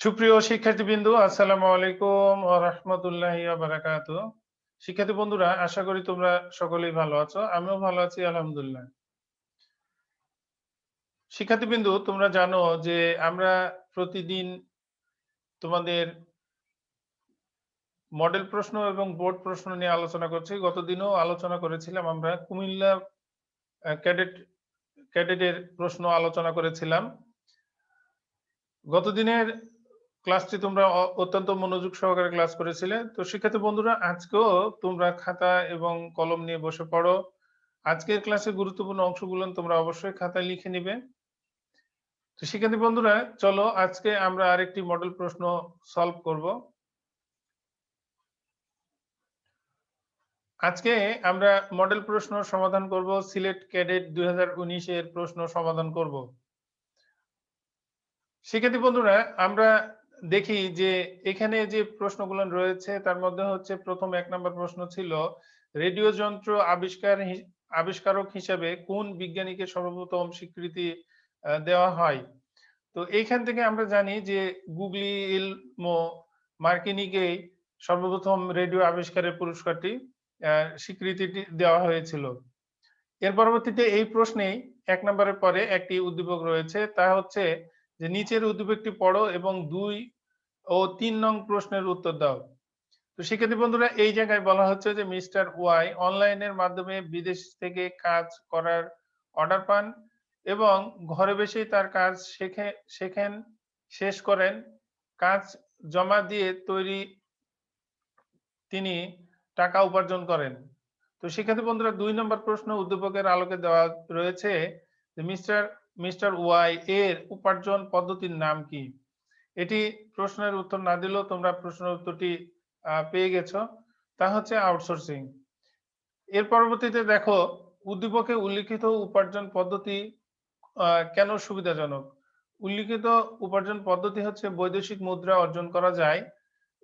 সুপ্রিয় শিক্ষার্থীবৃন্দ, আসসালামু আলাইকুম রাহমাতুল্লাহি ওয়া বারাকাতুহু। শিক্ষার্থী বন্ধুরা, আশা করি তোমরা সকলেই ভালো আছো, আমিও ভালো আছি, আলহামদুলিল্লাহ। শিক্ষার্থীবৃন্দ, তোমরা জানো যে আমরা প্রতিদিন তোমাদের মডেল প্রশ্ন এবং বোর্ড প্রশ্ন নিয়ে আলোচনা করছি। গতদিনও আলোচনা করেছিলাম আমরা, কুমিল্লা ক্যাডেট, ক্যাডেটের প্রশ্ন আলোচনা করেছিলাম। গতদিনের ক্লাসটি তোমরা অত্যন্ত মনোযোগ সহকারে ক্লাস করেছিলে। তো শিক্ষার্থী বন্ধুরা, আজকেও তোমরা খাতা এবং কলম নিয়ে বসে পড়ো। আজকের ক্লাসে গুরুত্বপূর্ণ অংশগুলো তোমরা অবশ্যই খাতায় লিখে নিবে। তো শিক্ষার্থী বন্ধুরা, চলো আজকে আমরা আরেকটি মডেল প্রশ্ন সলভ করব। আজকে আমরা মডেল প্রশ্ন সমাধান করব। সিলেট ক্যাডেট দুই হাজার উনিশ এর প্রশ্ন সমাধান করব। শিক্ষার্থী বন্ধুরা, আমরা দেখি যে এখানে যে প্রশ্নগুলো রয়েছে, তার মধ্যে হচ্ছে প্রথম এক নম্বর প্রশ্ন ছিল, রেডিও যন্ত্র আবিষ্কার আবিষ্কারক হিসেবে কোন বিজ্ঞানীকে সর্বপ্রথম স্বীকৃতি দেওয়া হয়? তো এইখান থেকে আমরা জানি যে গুগলি ইলমো মার্কিনিকে সর্বপ্রথম রেডিও আবিষ্কারের পুরস্কারটি স্বীকৃতিটি দেওয়া হয়েছিল। এর পরবর্তীতে এই প্রশ্নেই এক নম্বরের পরে একটি উদ্দীপক রয়েছে, তা হচ্ছে যে নিচের উদ্দীপকটি পড়ো এবং দুই ও তিন নং প্রশ্নের উত্তর দাও। তো শিক্ষার্থী বন্ধুরা, এই জায়গায় বলা হচ্ছে যে মিস্টার ওয়াই অনলাইনের মাধ্যমে বিদেশ থেকে কাজ করার অর্ডার পান এবং ঘরে বসেই তার কাজ শেখে, শেখেন, শেষ করেন। কাজ জমা দিয়ে তৈরি তিনি টাকা উপার্জন করেন। তো শিক্ষার্থী বন্ধুরা, দুই নম্বর প্রশ্ন উদ্দীপকের আলোকে দেওয়া রয়েছে মিস্টার মিস্টার ওয়াই এর উপার্জন পদ্ধতির নাম কি? এটি প্রশ্নের উত্তর না দিলেও তোমরা প্রশ্নের উত্তরটি পেয়ে গেছো। তা হচ্ছে আউটসোর্সিং এর পরবর্তীতে দেখো, উদ্দীপকে উল্লিখিত উপার্জন পদ্ধতি কেন সুবিধাজনক? উল্লিখিত উপার্জন পদ্ধতি হচ্ছে বৈদেশিক মুদ্রা অর্জন করা যায়।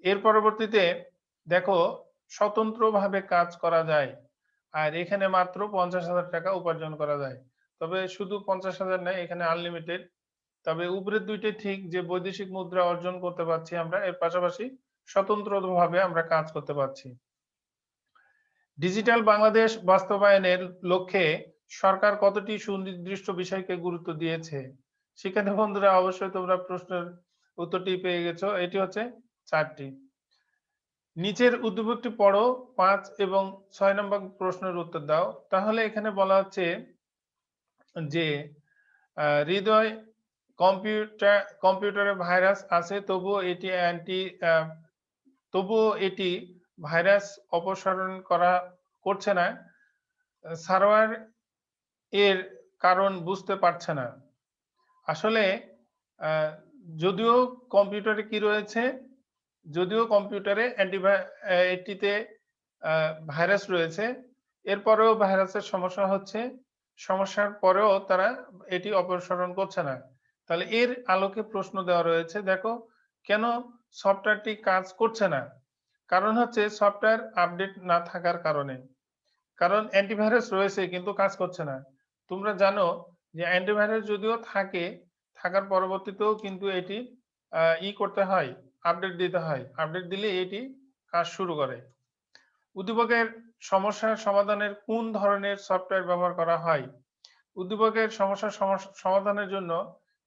এর পরবর্তীতে দেখো, স্বতন্ত্রভাবে কাজ করা যায়। আর এখানে মাত্র পঞ্চাশ হাজার টাকা উপার্জন করা যায়। তবে শুধু পঞ্চাশ হাজার নেই এখানে আনলিমিটেড তবে উপরের দুইটি ঠিক যে বৈদেশিক মুদ্রা অর্জন করতে পারছি আমরা, এর পাশাপাশি স্বতন্ত্রভাবে আমরা কাজ করতে পারছি। ডিজিটাল বাংলাদেশ বাস্তবায়নের লক্ষ্যে সরকার কতটি সুনির্দিষ্ট বিষয়কে গুরুত্ব দিয়েছে? শিক্ষার্থী বন্ধুরা, অবশ্যই তোমরা প্রশ্নের উত্তরটি পেয়ে গেছো। এটি হচ্ছে চারটি। নিচের উদ্দীপকটি পড়ো, পাঁচ এবং ছয় নম্বর প্রশ্নের উত্তর দাও। তাহলে এখানে বলা হচ্ছে যে হৃদয় কম্পিউটার কম্পিউটারে ভাইরাস আছে, তবুও এটি অ্যান্টি তবুও এটি ভাইরাস অপসারণ করা করছে না সার্ভার এর কারণ বুঝতে পারছে না। আসলে যদিও কম্পিউটারে কি রয়েছে, যদিও কম্পিউটারে এটিতে ভাইরাস রয়েছে, এরপরেও ভাইরাসের সমস্যা হচ্ছে সমস্যার পরেও তারা এটি অপসারণ করছে না। তাহলে এর আলোকে প্রশ্ন দেওয়া রয়েছে, দেখো কেন সফটওয়্যারটি কাজ করছে না? কারণ হচ্ছে সফটওয়্যার আপডেট না থাকার কারণে। কারণ অ্যান্টিভাইরাস রয়েছে কিন্তু কাজ করছে না। তোমরা জানো যে অ্যান্টিভাইরাস যদিও থাকে, থাকার পরবর্তীতেও কিন্তু এটি ই করতে হয়, আপডেট দিতে হয়। আপডেট দিলে এটি কাজ শুরু করে। উদ্দীপকের সমস্যার সমাধানের কোন ধরনের সফটওয়্যার ব্যবহার করা হয়? উদ্দীপকের সমস্যার সমাধানের জন্য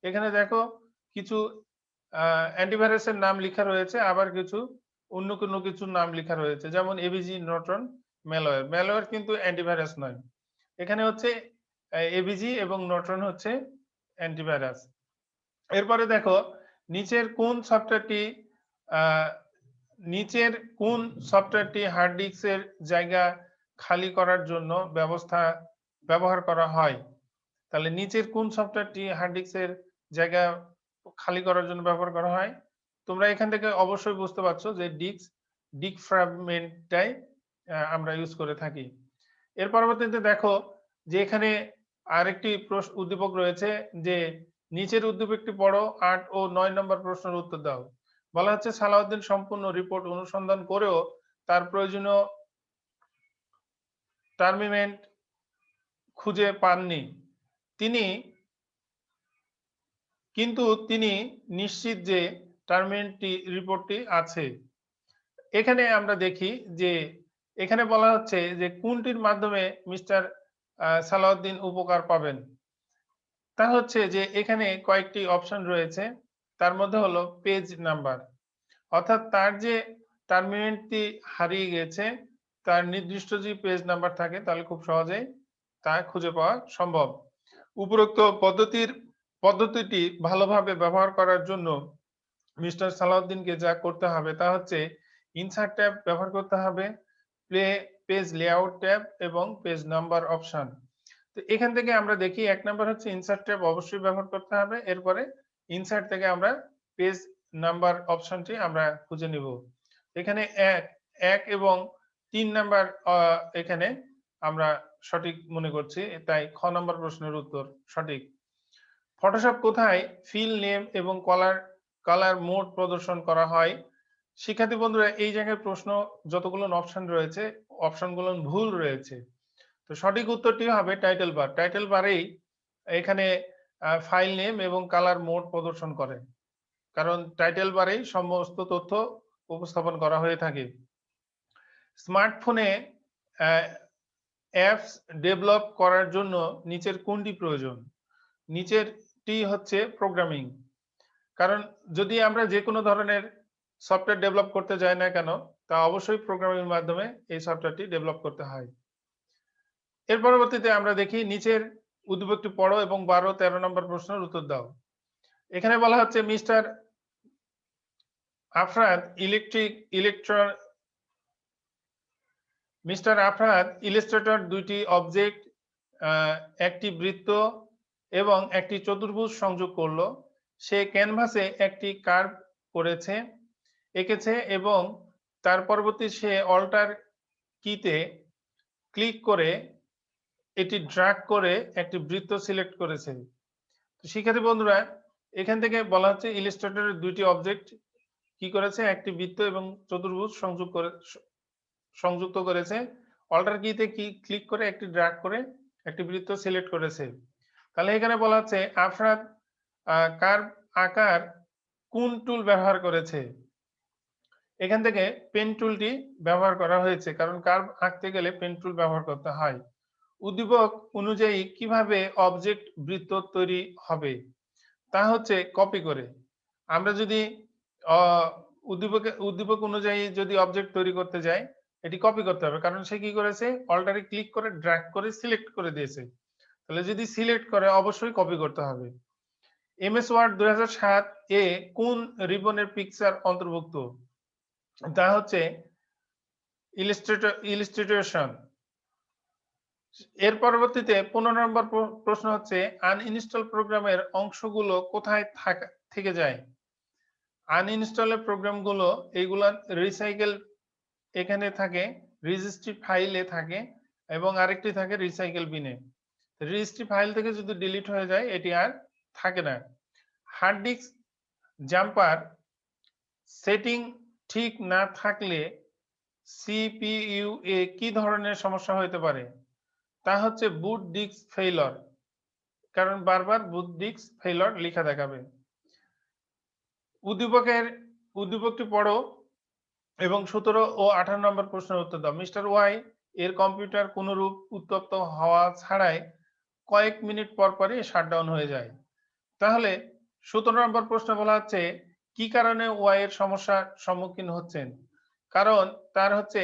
এখানে দেখো কিছু অ্যান্টিভাইরাসের নাম লেখা রয়েছে, আবার কিছু অন্য কোনো কিছুর নাম লেখা রয়েছে, যেমন এবিজি নটন ম্যালওয়্যার ম্যালওয়্যার কিন্তু অ্যান্টিভাইরাস নয়। এখানে হচ্ছে এবিজি এবং নটন হচ্ছে অ্যান্টিভাইরাস এরপরে দেখো, নিচের কোন সফটওয়্যারটি নিচের কোন সফটওয়্যারটি হার্ড ডিস্কের জায়গা খালি করার জন্য ব্যবস্থা, ব্যবহার করা হয়? তাহলে নিচের কোন সফটওয়্যারটি হার্ড ডিস্কের জায়গা খালি করার জন্য ব্যবহার করা হয়? তোমরা এখান থেকে অবশ্যই বুঝতে পারছ যে ডিস্ক ডিক ফ্র্যাগমেন্টটাই আমরা ইউজ করে থাকি। এর পরবর্তীতে দেখো যে এখানে আরেকটি প্রশ্ন, উদ্দীপক রয়েছে যে, নিচের উদ্দীপকটি পড়ো আট ও নয় নম্বর প্রশ্নের উত্তর দাও। বলা হচ্ছে সালাউদ্দিন সম্পূর্ণ রিপোর্ট অনুসন্ধান করেও তার প্রয়োজনীয় টার্মিমেন্ট খুঁজে পাননি। তিনি কিন্তু তিনি নিশ্চিত যে টার্মিনেন্টটি রিপোর্টটি আছে। এখানে আমরা দেখি যে এখানে বলা হচ্ছে যে কোনটির মাধ্যমে মিস্টার সালাউদ্দিন উপকার পাবেন। তা হচ্ছে যে এখানে কয়েকটি অপশন রয়েছে। তার মধ্যে হলো পেজ নাম্বার অর্থাৎ তার যে টার্মিনেন্টটি হারিয়ে গেছে, তার নির্দিষ্ট যে পেজ নাম্বার থাকে, তাহলে খুব সহজেই তা খুঁজে পাওয়া সম্ভব। উপরোক্ত পদ্ধতির, পদ্ধতিটি ভালোভাবে ব্যবহার করার জন্য মিস্টার সালাউদ্দিনকে যা করতে হবে তা হচ্ছে ইনসার্ট ট্যাব ব্যবহার করতে হবে প্লে পেজ লেআউট ট্যাব এবং পেজ নাম্বার অপশন তো এখান থেকে আমরা দেখি এক নাম্বার হচ্ছে ইনসার্ট ট্যাব অবশ্যই ব্যবহার করতে হবে, এরপরে ইনসার্ট থেকে আমরা পেজ নাম্বার অপশনটি আমরা খুঁজে নিব। এখানে এক এক এবং তিন নাম্বার এখানে আমরা সঠিক মনে করছি, তাই খ নম্বর প্রশ্নের উত্তর সঠিক। ফটোশপ কোথায়? ফিল নেম এবং কলার কালার মোড প্রদর্শন করা হয়। শিক্ষার্থী বন্ধুরা, এই জায়গায় প্রশ্ন যতগুলো অপশন রয়েছে অপশনগুলো ভুল রয়েছে। তো সঠিক উত্তরটি হবে টাইটেল বার টাইটেল বারেই এখানে ফাইল নেম এবং কালার মোড প্রদর্শন করে। কারণ টাইটেল বারেই সমস্ত তথ্য উপস্থাপন করা হয়ে থাকে। স্মার্টফোনে অ্যাপস ডেভেলপ করার জন্য নিচের কোনটি প্রয়োজন? নিচেরটি হচ্ছে প্রোগ্রামিং কারণ যদি আমরা যে কোনো ধরনের সফটওয়্যার ডেভেলপ করতে যাই না কেন, তা অবশ্যই প্রোগ্রামিং মাধ্যমে এই সফটওয়্যারটি ডেভেলপ করতে হয়। এর পরবর্তীতে আমরা দেখি নিচের উদ্যোগটি পড়ো এবং বারো, তেরো নম্বর প্রশ্নের উত্তর দাও। এখানে বলা হচ্ছে, mister Afrad electric electron, mister Afrad illustrator দুইটি অবজেক্ট একটি বৃত্ত এবং একটি চতুর্ভুজ সংযোগ করল। সে ক্যানভাসে একটি কার্ভ করেছে, এঁকেছে এবং তার পরবর্তী সে অল্টার কিতে ক্লিক করে এটি ড্রাগ করে একটি বৃত্ত সিলেক্ট করেছে শিক্ষার্থী বন্ধুরা, এখান থেকে বলা হচ্ছে ইলিস্ট্রেটরের দুইটি অবজেক্ট কি করেছে? একটি বৃত্ত এবং চতুর্ভুজ সংযোগ করে, সংযুক্ত করেছে। অল্টার কিতে কি ক্লিক করে একটি ড্রাগ করে একটি বৃত্ত সিলেক্ট করেছে। তাহলে এখানে বলা হচ্ছে আফরাদ কার আকার কোন টুল ব্যবহার করেছে? এখান থেকে পেন টুলটি ব্যবহার করা হয়েছে, কারণ কার্ভ আঁকতে গেলে পেন টুল ব্যবহার করতে হয়। উদ্দীপক অনুযায়ী কীভাবে অবজেক্ট বৃত্ত তৈরি হবে? তা হচ্ছে কপি করে। আমরা যদি উদ্দীপক উদ্দীপক অনুযায়ী যদি অবজেক্ট তৈরি করতে যাই, এটি কপি করতে হবে। কারণ সে কি করেছে? অল্টারে ক্লিক করে ড্র্যাগ করে সিলেক্ট করে দিয়েছে। তাহলে যদি সিলেক্ট করে, অবশ্যই কপি করতে হবে। এমএস ওয়ার্ড দুই হাজার সাত এ কোন রিবনের পিকচার অন্তর্ভুক্ত? তা হচ্ছে ইলিস্ট্রেটর ইলিস্ট্রেটেশন এর পরবর্তীতে পনেরো নম্বর প্রশ্ন হচ্ছে আনইনস্টল প্রোগ্রামের অংশগুলো কোথায় থাকা, থেকে যায়? আনইনস্টলের প্রোগ্রামগুলো এইগুলা রিসাইকেল এখানে থাকে রেজিস্ট্রি ফাইলে থাকে এবং আরেকটি থাকে রিসাইকেল বিনে রেজিস্ট্রি ফাইল থেকে যদি ডিলিট হয়ে যায়, এটি আর থাকে না। হার্ড ডিস্ক জাম্পার সেটিং ঠিক না থাকলে সিপিইউ এ কি ধরনের সমস্যা হতে পারে? তা হচ্ছে বুট ডিস্ক ফেইলর কারণ বারবার বুট ডিস্ক ফেইলর লেখা দেখাবে। উদ্দীপকের, উদ্দীপকটি পড়ো এবং সতেরো ও আঠারো নম্বর প্রশ্নের উত্তর দাও। মিস্টার ওয়াই এর কম্পিউটার কোনরূপ উত্তপ্ত হওয়া ছাড়াই কয়েক মিনিট পর পরই শাটডাউন হয়ে যায়। তাহলে সতেরো নম্বর প্রশ্ন বলা হচ্ছে, কি কারণে ওয়াই এর সমস্যার সম্মুখীন হচ্ছেন? কারণ তার হচ্ছে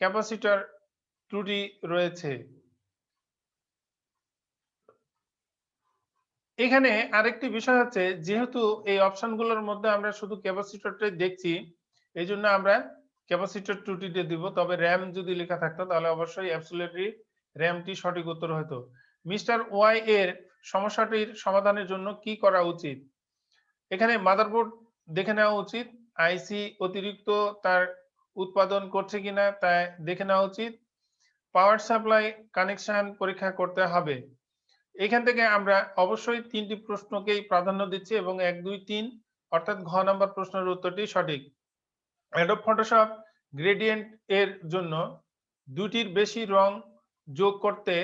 ক্যাপাসিটর ত্রুটি রয়েছে। এখানে আরেকটি বিষয় হচ্ছে যেহেতু এই অপশনগুলোর মধ্যে আমরা শুধু ক্যাপাসিটরটাই দেখছি, এই জন্য আমরা ক্যাপাসিটর ত্রুটিতে দিব, তবে র্যাম যদি লেখা থাকতো তাহলে অবশ্যই অ্যাবসোলিউটলি র্যামটি সঠিক উত্তর হতো। মিস্টার ওয়াই এর সমস্যাটির সমাধানের জন্য কি করা উচিত? এখানে মাদারবোর্ড দেখে নেওয়া উচিত আইসি অতিরিক্ত তার উৎপাদন করছে কিনা তা দেখে নেওয়া উচিত পাওয়ার সাপ্লাই কানেকশন পরীক্ষা করতে হবে। এখান থেকে আমরা অবশ্যই তিনটি প্রশ্নকেই প্রাধান্য দিচ্ছি এবং এক, দুই, তিন, অর্থাৎ ঘ নম্বর প্রশ্নের উত্তরটি সঠিক। অ্যাডব ফটোশপ গ্রেডিয়েন্ট এর জন্য দুটির বেশি রং যোগ করতে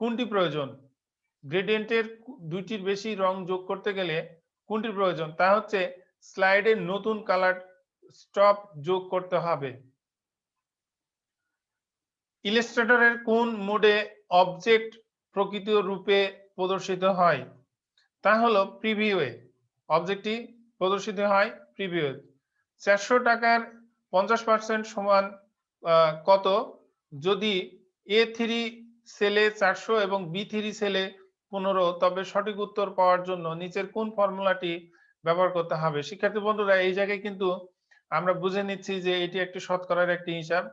কোনটি প্রয়োজন? গ্রেডিয়েন্টের দুইটির বেশি রং যোগ করতে গেলে কোনটি প্রয়োজন? তা হচ্ছে স্লাইডে নতুন কালার স্টপ যোগ করতে হবে। ইলাস্ট্রেটরের কোন মোডে অবজেক্ট প্রকৃত রূপে প্রদর্শিত হয়। তা হলো প্রিভিউয়ে অবজেক্টটি প্রদর্শিত হয় প্রিভিউ চারশো টাকার পঞ্চাশ পার্সেন্ট সমান কত? যদি এ থ্রি সেলে চারশো এবং বি থ্রি সেলে পনেরো, তবে সঠিক উত্তর পাওয়ার জন্য নিচের কোন ফর্মুলাটি ব্যবহার করতে হবে? শিক্ষার্থী বন্ধুরা, এই জায়গায় কিন্তু আমরা বুঝে নিচ্ছি যে এটি একটি শতকরার একটি হিসাব।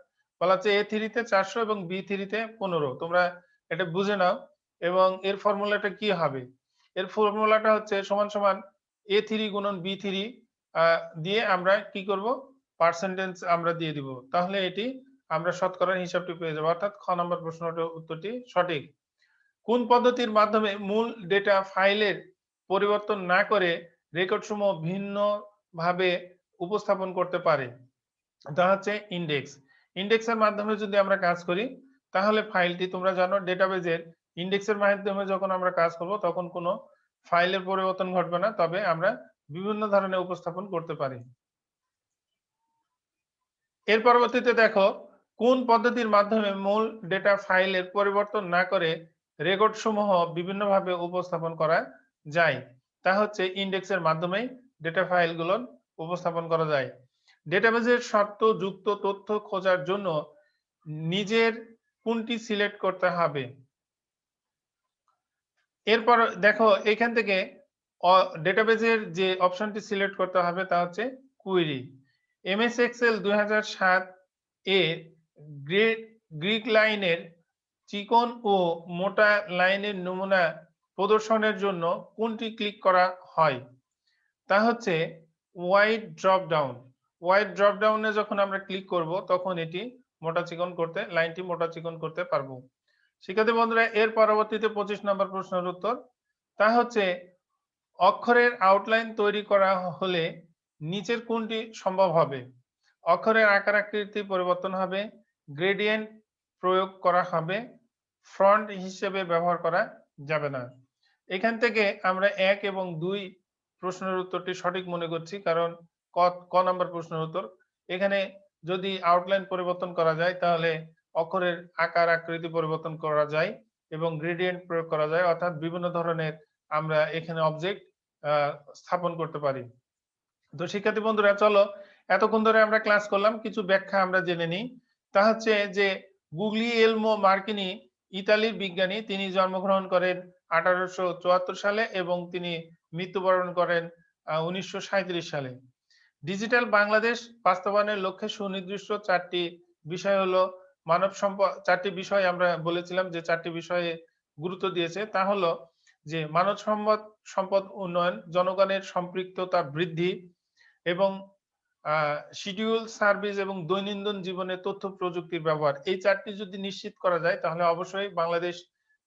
বলা হচ্ছে এ থ্রিতে চারশো এবং বি থ্রিতে পনেরো। তোমরা এটা বুঝে নাও। এবং এর ফর্মুলাটা কি হবে? এর ফর্মুলাটা হচ্ছে সমান সমান এ থ্রি গুণন বি থ্রি দিয়ে আমরা কি করব? পার্সেন্টেজ আমরা দিয়ে দিব। তাহলে এটি আমরা শতকরার হিসাবটি পেয়ে যাব। অর্থাৎ খ নম্বর প্রশ্নটির উত্তরটি সঠিক। কোন পদ্ধতির মাধ্যমে মূল ডেটা ফাইলের পরিবর্তন না করে রেকর্ড সমূহ ভিন্ন ভাবে উপস্থাপন করতে পারে? তা হচ্ছে ইন্ডেক্স ইন্ডেক্সের মাধ্যমে যদি আমরা কাজ করি তাহলে ফাইলটি তোমরা জানো ডেটাবেজের ইন্ডেক্সের মাধ্যমে যখন আমরা কাজ করব, তখন কোনো ফাইলের পরিবর্তন ঘটবে না, তবে আমরা বিভিন্ন ধরনের উপস্থাপন করতে পারি। এর পরবর্তীতে দেখো, কোন পদ্ধতির মাধ্যমে মূল ডেটা ফাইলের পরিবর্তন না করে রেকর্ড সমূহ বিভিন্নভাবে উপস্থাপন করা যায়, তা হচ্ছে ইন্ডেক্সের মাধ্যমেই ডেটা ফাইলগুলো উপস্থাপন করা যায়। ডেটাবেজের শর্ত, যুক্ত তথ্য খোঁজার জন্য নিজের কোনটি সিলেক্ট করতে হবে? এরপর দেখো, এখান থেকে ডেটাবেজের যে অপশনটি সিলেক্ট করতে হবে তা হচ্ছে কুইরি এমএস এক্সেল দুই এ গ্রিক লাইনের চিকন ও মোটা লাইনের নমুনা প্রদর্শনের জন্য কোনটি ক্লিক করা হয়? তা হচ্ছে wide drop down wide drop ডাউনে যখন আমরা ক্লিক করব, তখন এটি মোটা চিকন করতে, লাইনটি মোটা চিকন করতে পারব। শিক্ষার্থী বন্ধুরা, এর পরবর্তীতে পঁচিশ নম্বর প্রশ্নের উত্তর। তা হচ্ছে, অক্ষরের আউটলাইন তৈরি করা হলে নিচের কোনটি সম্ভব হবে? অক্ষরের আকার আকৃতি পরিবর্তন হবে গ্রেডিয়েন্ট প্রয়োগ করা হবে ফ্রন্ট হিসেবে ব্যবহার করা যাবে না। এখান থেকে আমরা এক এবং দুই প্রশ্নের উত্তরটি সঠিক মনে করছি, কারণ ক ক নম্বর প্রশ্নের উত্তর। এখানে যদি আউটলাইন পরিবর্তন করা যায়, তাহলে অক্ষরের আকার আকৃতি পরিবর্তন করা যায় এবং গ্রেডিয়েন্ট প্রয়োগ করা যায়। অর্থাৎ বিভিন্ন ধরনের আমরা এখানে অবজেক্ট স্থাপন করতে পারি। তো শিক্ষার্থী বন্ধুরা, চলো এতক্ষণ ধরে আমরা ক্লাস করলাম। কিছু ব্যাখ্যা আমরা জেনে নিই। তা হচ্ছে যে, গুগলি, এলমো, মার্কিনি ইতালির বিজ্ঞানী, তিনি জন্মগ্রহণ করেন আঠারোশো চুয়াত্তর সালে এবং তিনি মৃত্যুবরণ করেন উনিশশো সাঁইত্রিশ সালে। ডিজিটাল বাংলাদেশ বাস্তবায়নের লক্ষ্যে সুনির্দিষ্ট চারটি বিষয় হলো মানব সম্পদ চারটি বিষয় আমরা বলেছিলাম যে চারটি বিষয়ে গুরুত্ব দিয়েছে। তা হলো যে মানব সম্পদ সম্পদ উন্নয়ন, জনগণের সম্পৃক্ততা বৃদ্ধি এবং শিডিউল সার্ভিস এবং দৈনন্দিন জীবনে তথ্য প্রযুক্তির ব্যবহার। এই চারটি যদি নিশ্চিত করা যায় তাহলে অবশ্যই বাংলাদেশ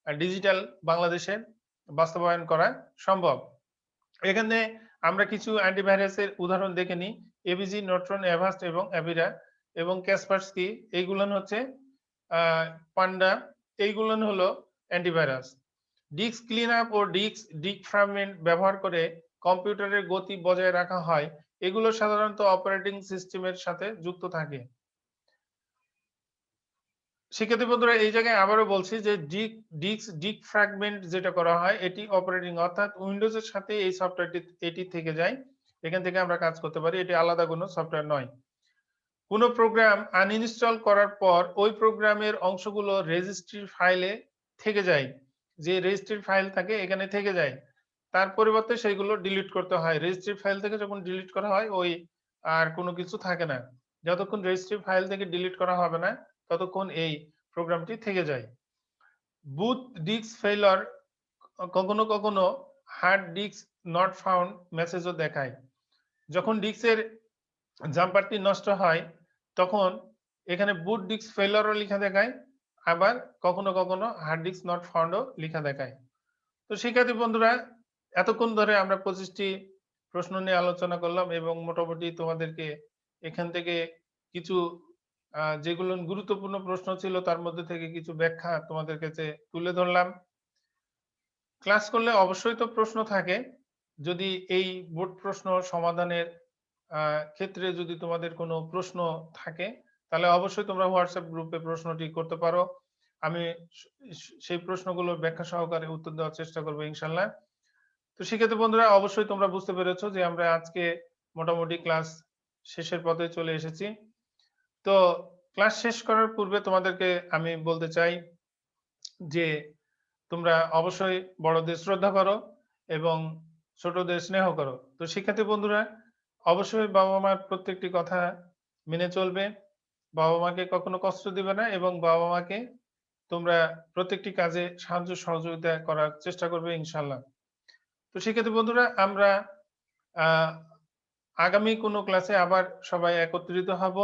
ডিজিটাল বাংলাদেশের বাস্তবায়ন করা সম্ভব। এখানে আমরা কিছু অ্যান্টিভাইরাসের উদাহরণ দেখে নিই। এবিজি নোট্রন অ্যাভাস্ট এবং অ্যাভিরা এবং ক্যাসপার্সকি এইগুলো হচ্ছে পান্ডা, এইগুলো হলো অ্যান্টিভাইরাস ডিস্ক ক্লিন আপ ও ডিস্ক ডিক ফ্রাগমেন্ট ব্যবহার করে কম্পিউটারের গতি বজায় রাখা হয়। এগুলো সাধারণত অপারেটিং সিস্টেমের সাথে যুক্ত থাকে। শিক্ষার্থী বন্ধুরা এই জায়গায় আবারও বলছি যে ডিক ডিস্ক ডিক ফ্র্যাগমেন্ট যেটা করা হয়, এটি অপারেটিং অর্থাৎ উইন্ডোজ এর সাথে এই সফটওয়্যারটি এটি থেকে যায়। এখান থেকে আমরা কাজ করতে পারি, এটি আলাদা কোনো সফটওয়্যার নয়। কোনো প্রোগ্রাম আনইনস্টল করার পর ওই প্রোগ্রামের অংশগুলো রেজিস্ট্রি ফাইলে থেকে যায়। যে রেজিস্ট্রি ফাইল থাকে, এখানে থেকে যায়। তার পরিবর্তে সেইগুলো ডিলিট করতে হয়। রেজিস্ট্রি ফাইল থেকে যখন ডিলিট করা হয়, ওই আর কোনো কিছু থাকে না। যতক্ষণ রেজিস্ট্রি ফাইল থেকে ডিলিট করা হবে না ততক্ষণ এই প্রোগ্রামটি থেকে যায়। বুথ ডিস্ক ফেলার কখনো কখনো হার্ড ডিস্ক নট ফাউন্ড মেসেজও দেখায়। যখন ডিস্কের জাম্পারটি নষ্ট হয়, তখন এখানে বুট ডিস্ক ফেলারও লেখা দেখায়, আবার কখনো কখনো হার্ড ডিস্ক নট ফাউন্ডও লেখা দেখায়। তো শিক্ষার্থী বন্ধুরা, এতক্ষণ ধরে আমরা পঁচিশটি প্রশ্ন নিয়ে আলোচনা করলাম এবং মোটামুটি তোমাদেরকে এখান থেকে কিছু যেগুলো গুরুত্বপূর্ণ প্রশ্ন ছিল, তার মধ্যে থেকে কিছু ব্যাখ্যা তোমাদের কাছে তুলে ধরলাম। ক্লাস করলে অবশ্যই তো প্রশ্ন থাকে। যদি এই বোর্ড প্রশ্ন সমাধানের ক্ষেত্রে যদি তোমাদের কোনো প্রশ্ন থাকে, তাহলে অবশ্যই তোমরা হোয়াটসঅ্যাপ গ্রুপে প্রশ্নটি করতে পারো। আমি সেই প্রশ্নগুলোর ব্যাখ্যা সহকারে উত্তর দেওয়ার চেষ্টা করব ইনশাল্লাহ। তো সেক্ষেত্রে বন্ধুরা, অবশ্যই তোমরা বুঝতে পেরেছ যে আমরা আজকে মোটামুটি ক্লাস শেষের পথে চলে এসেছি। তো ক্লাস শেষ করার পূর্বে তোমাদেরকে আমি বলতে চাই যে তোমরা অবশ্যই বড়দের শ্রদ্ধা করো এবং ছোটদের স্নেহ করো। তো শিক্ষার্থী বন্ধুরা, অবশ্যই বাবা মার প্রত্যেকটি কথা মেনে চলবে। বাবা মাকে কখনো কষ্ট দিবে না এবং বাবা মাকে তোমরা প্রত্যেকটি কাজে সাহায্য সহযোগিতা করার চেষ্টা করবে ইনশাল্লাহ তো শিক্ষার্থী বন্ধুরা, আমরা আগামী কোনো ক্লাসে আবার সবাই একত্রিত হব।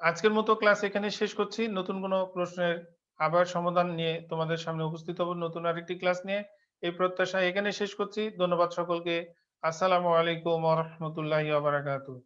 আজকের মতো ক্লাস এখানে শেষ করছি। নতুন কোনো প্রশ্নের আবার সমাধান নিয়ে তোমাদের সামনে উপস্থিত হব নতুন আরেকটি ক্লাস নিয়ে। এই প্রত্যাশা এখানে শেষ করছি। ধন্যবাদ সকলকে। আসসালামু আলাইকুম ওয়া বারাকাতুহু।